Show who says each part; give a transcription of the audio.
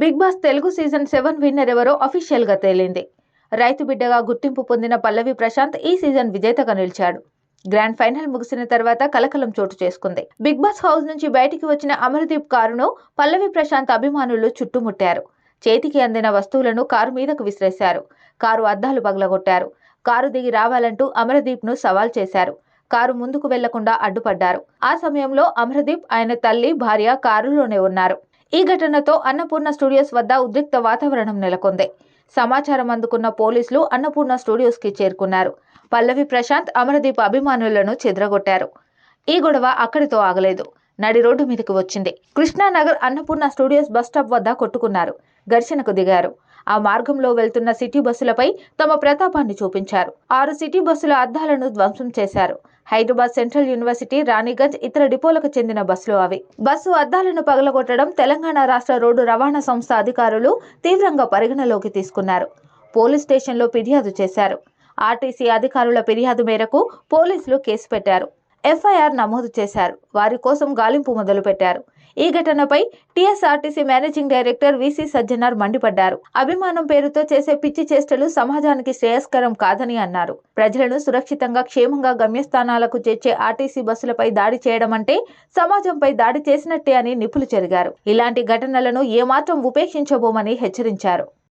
Speaker 1: Big Boss Telugu season seven winner ఎవరో అఫీషియల్గా తేలింది. రైతు బిడ్డగా గుర్తింపు పొందిన పల్లవి ప్రశాంత్ ఈ సీజన్ విజేతగా నిలిచాడు. గ్రాండ్ ఫైనల్ ముగిసిన తర్వాత కలకలం చోటు చేసుకుంది. బిగ్ బాస్ హౌస్ నుంచి బయటికి వచ్చిన అమర్దీప్ కారును పల్లవి ప్రశాంత్ అభిమానులు చుట్టుముట్టారు. చేతికి అందిన వస్తువులను కారు మీదకు విసిరేశారు. కారు అద్దాలు పగలగొట్టారు. కారు దిగి రావాలంటూ అమరదీప్ను సవాల్ చేశారు. కారు ముందుకు వెళ్ళకుండా అడ్డుపడ్డారు. ఆ సమయంలో అమరదీప్ ఆయన తల్లి భార్య కారులోనే ఉన్నారు. ఈ ఘటనతో అన్నపూర్ణ స్టూడియోస్ వద్ద ఉద్రిక్త వాతావరణం నెలకొంది. సమాచారం అందుకున్న పోలీసులు అన్నపూర్ణ స్టూడియోస్కి చేరుకున్నారు. పల్లవి ప్రశాంత్ అమరదీప్ అభిమానులను చెదరగొట్టారు. ఈ గొడవ అక్కడితో ఆగలేదు. నడి రోడ్డు మీదకి వచ్చింది. Krishnanagar Annapurna studios bus stop వద్ద కొట్టుకున్నారు. ఘర్షణకు దిగారు. ఆ మార్గంలో వెళ్తున్న సిటీ బస్సులపై తమ ప్రతాపాన్ని చూపించారు. ఆరు సిటీ బస్సుల అద్దాలను ధ్వంసం చేశారు. హైదరాబాద్ సెంట్రల్ యూనివర్సిటీ రాణిగంజ్ ఇతర డిపోలకు చెందిన బస్సులు అవి. బస్సు అద్దాలను పగలగొట్టడం తెలంగాణ రాష్ట్ర రోడ్డు రవాణా సంస్థ అధికారులు తీవ్రంగా పరిగణలోకి తీసుకున్నారు. పోలీస్ స్టేషన్లో ఫిర్యాదు చేశారు. ఆర్టీసీ అధికారుల ఫిర్యాదు మేరకు పోలీసులు కేసు పెట్టారు. ఎఫ్ఐఆర్ నమోదు చేశారు. వారి కోసం గాలింపు మొదలుపెట్టారు. ఈ ఘటనపై TSRTC managing director VC Sajjanar మండిపడ్డారు. అభిమానం పేరుతో చేసే పిచ్చి చేష్టలు సమాజానికి శ్రేయస్కరం కాదని అన్నారు. ప్రజలను సురక్షితంగా క్షేమంగా గమ్యస్థానాలకు చేర్చే ఆర్టీసీ బస్సులపై దాడి చేయడం అంటే సమాజంపై దాడి చేసినట్టే అని నిపులు చెరిగారు. ఇలాంటి ఘటనలను ఏమాత్రం ఉపేక్షించబోమని హెచ్చరించారు.